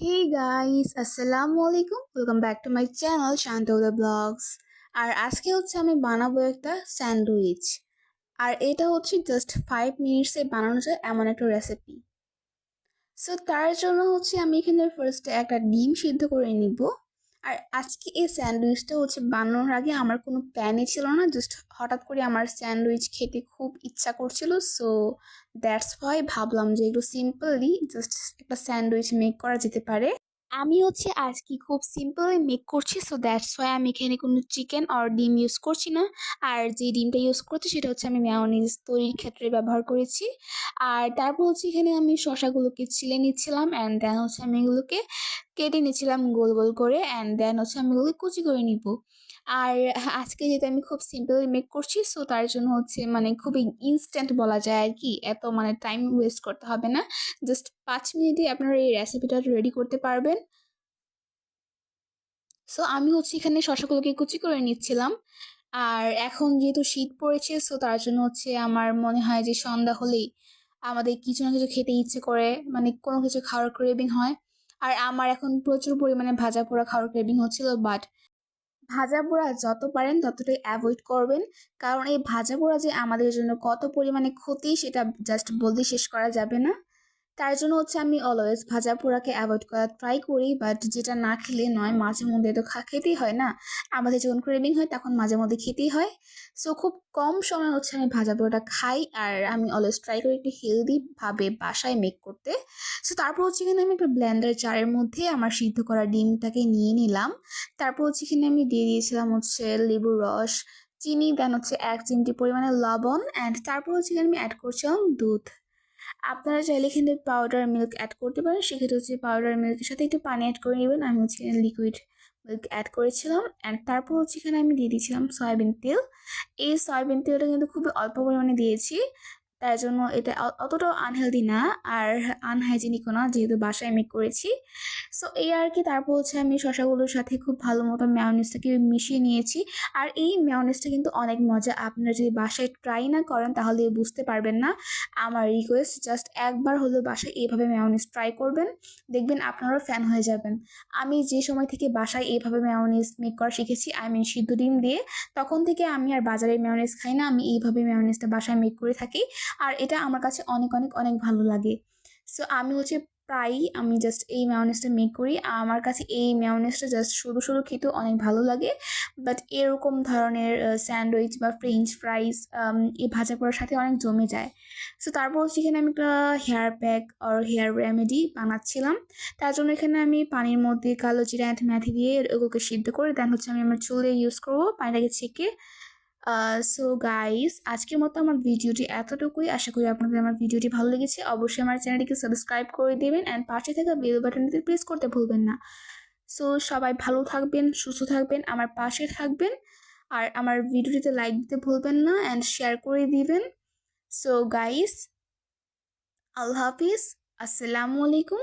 হে guys আসসালামু আলাইকুম welcome back to my channel Shantoda blogs আর আজকে হচ্ছে আমি বানাবো একটা স্যান্ডউইচ। আর এটা হচ্ছে জাস্ট ফাইভ মিনিটসে বানানো যায় এমন একটা রেসিপি সো তার জন্য হচ্ছে আমি এখানে ফার্স্টে একটা ডিম সিদ্ধ করে নিব। আর আজকে এই স্যান্ডউইচটা হচ্ছে বানানোর আগে আমার কোনো প্ল্যানই ছিল না। জাস্ট হঠাৎ করে আমার স্যান্ডউইচ খেতে খুব ইচ্ছা করছিল। সো দ্যাটস ওয়াই ভাবলাম যে একটু সিম্পলি জাস্ট একটা স্যান্ডউইচ মেক করা যেতে পারে। আমি হচ্ছে আজকে খুব সিম্পলি মেক করছি। সো দ্যাটস ওয়াই আমি এখানে কোনো চিকেন আর ডিম ইউজ করছি না। আর যে ডিমটা ইউজ করছি সেটা হচ্ছে আমি ম্যাওনিজ তৈরির ক্ষেত্রে ব্যবহার করেছি। আর তারপর হচ্ছে এখানে আমি শশাগুলোকে ছিলে নিচ্ছিলাম। অ্যান্ড দেন হচ্ছে আমি এগুলোকে কেটে নিয়েছিলাম গোল গোল করে অ্যান্ড দেন হচ্ছে আমি এগুলো কুচি করে নিব। আর আজকে যেহেতু আমি খুব সিম্পলি মেক করছি সো তার জন্য হচ্ছে মানে খুবই ইনস্ট্যান্ট বলা যায় আর কি, এত মানে টাইম ওয়েস্ট করতে হবে না। জাস্ট পাঁচ মিনিটে আপনারা এই রেসিপিটা রেডি করতে পারবেন। সো আমি হচ্ছে এখানে শশাগুলোকে কুচি করে নিচ্ছিলাম। আর এখন যেহেতু শীত পড়েছে সো তার জন্য হচ্ছে আমার মনে হয় যে সন্ধ্যা হলেই আমাদের কিছু না কিছু খেতে ইচ্ছে করে মানে কোনো কিছু খাওয়ার ক্রেভিং হয়। আর আমার এখন প্রচুর পরিমাণে ভাজা পোড়া খাওয়ার ক্রেভিং হচ্ছিল বাট ভাজা পোড়া যত পারেন ততটাই অ্যাভয়েড করবেন। কারণ এই ভাজা পোড়া যে আমাদের জন্য কত পরিমাণে ক্ষতি সেটা জাস্ট বলতে শেষ করা যাবে না। তার জন্য হচ্ছে আমি অলওয়েজ ভাজা পোড়াকে অ্যাভয়েড করার ট্রাই করি বাট যেটা না খেলে নয়, মাঝে মধ্যে তো খেতেই হয় না। আমাদের যখন ক্রেভিং হয়, তখন মাঝে মধ্যে খেতেই হয়। সো খুব কম সময় হচ্ছে আমি ভাজা পোড়াটা খাই, আর আমি অলওয়েজ ট্রাই করি একটু হেলদিভাবে বাসায় মেক করতে। সো তারপর হচ্ছে এখানে আমি একটা ব্লেন্ডার চারের মধ্যে আমার সিদ্ধ করা ডিমটাকে নিয়ে নিলাম। তারপর হচ্ছে এখানে আমি দিয়ে দিয়েছিলাম হচ্ছে লেবুর রস, চিনি দেন হচ্ছে এক চিমটি পরিমাণে লবণ অ্যান্ড তারপর হচ্ছে আমি অ্যাড করছিলাম দুধ। আপনারা চাইলে এখানে পাউডার মিল্ক অ্যাড করতে পারেন। সেক্ষেত্রে হচ্ছে পাউডার মিল্কের সাথে একটু পানি অ্যাড করে নেবেন। আমি হচ্ছে এখানে লিকুইড মিল্ক অ্যাড করেছিলাম। অ্যান্ড তারপর হচ্ছে এখানে আমি দিয়ে দিয়েছিলাম সয়াবিন তেল। এই সয়াবিন তেলটা কিন্তু খুবই অল্প পরিমাণে দিয়েছি। তার জন্য এটা অতটাও আনহেলদি না আর আনহাইজেনিকও না, যেহেতু বাসায় মেক করেছি। সো এই আর কি, তারপর হচ্ছে আমি শশাগুলোর সাথে খুব ভালো মতো ম্যাওনিসটাকে মিশিয়ে নিয়েছি। আর এই ম্যাওনিসটা কিন্তু অনেক মজা, আপনারা যদি বাসায় ট্রাই না করেন তাহলে বুঝতে পারবেন না। আমার রিকোয়েস্ট জাস্ট একবার হলেও বাসায় এইভাবে ম্যাওনিস ট্রাই করবেন, দেখবেন আপনারাও ফ্যান হয়ে যাবেন। আমি যে সময় থেকে বাসায় এইভাবে ম্যাওনিস মেক করা শিখেছি আই মিন সিদ্ধ ডিম দিয়ে, তখন থেকে আমি আর বাজারে ম্যাওনিস খাই না, আমি এইভাবে ম্যাওনিসটা বাসায় মেক করে থাকি। আর এটা আমার কাছে অনেক অনেক অনেক ভালো লাগে। সো আমি হচ্ছে প্রায়ই আমি জাস্ট এই ম্যাওনেসটা মেক করি। আমার কাছে এই ম্যাওনেসটা জাস্ট শুধু শুধু খেতেও অনেক ভালো লাগে। বাট এরকম ধরনের স্যান্ডউইচ বা ফ্রেঞ্চ ফ্রাইস এই ভাজা করার সাথে অনেক জমে যায়। সো তারপর এখানে আমি একটা হেয়ার প্যাক আর হেয়ার রেমেডি বানাচ্ছিলাম। তার জন্য এখানে আমি পানির মধ্যে কালো জিরা অ্যান্ড ম্যাথি দিয়ে ওগুলোকে সিদ্ধ করে দেন হচ্ছে আমি আমার চুলে ইউজ করব, পানিটাকে ছেঁকে সো গাইস আজকের মতো আমার ভিডিওটি এতটুকুই। আশা করি আপনাদের আমার ভিডিওটি ভালো লেগেছে। অবশ্যই আমার চ্যানেলটিকে সাবস্ক্রাইব করে দেবেন অ্যান্ড পাশে থাকা বেল বাটনটিতে প্রেস করতে ভুলবেন না। সো সবাই ভালো থাকবেন, সুস্থ থাকবেন, আমার পাশে থাকবেন আর আমার ভিডিওটিতে লাইক দিতে ভুলবেন না অ্যান্ড শেয়ার করে দিবেন। সো গাইস আল্লাহ হাফিজ, আসসালামু আলাইকুম।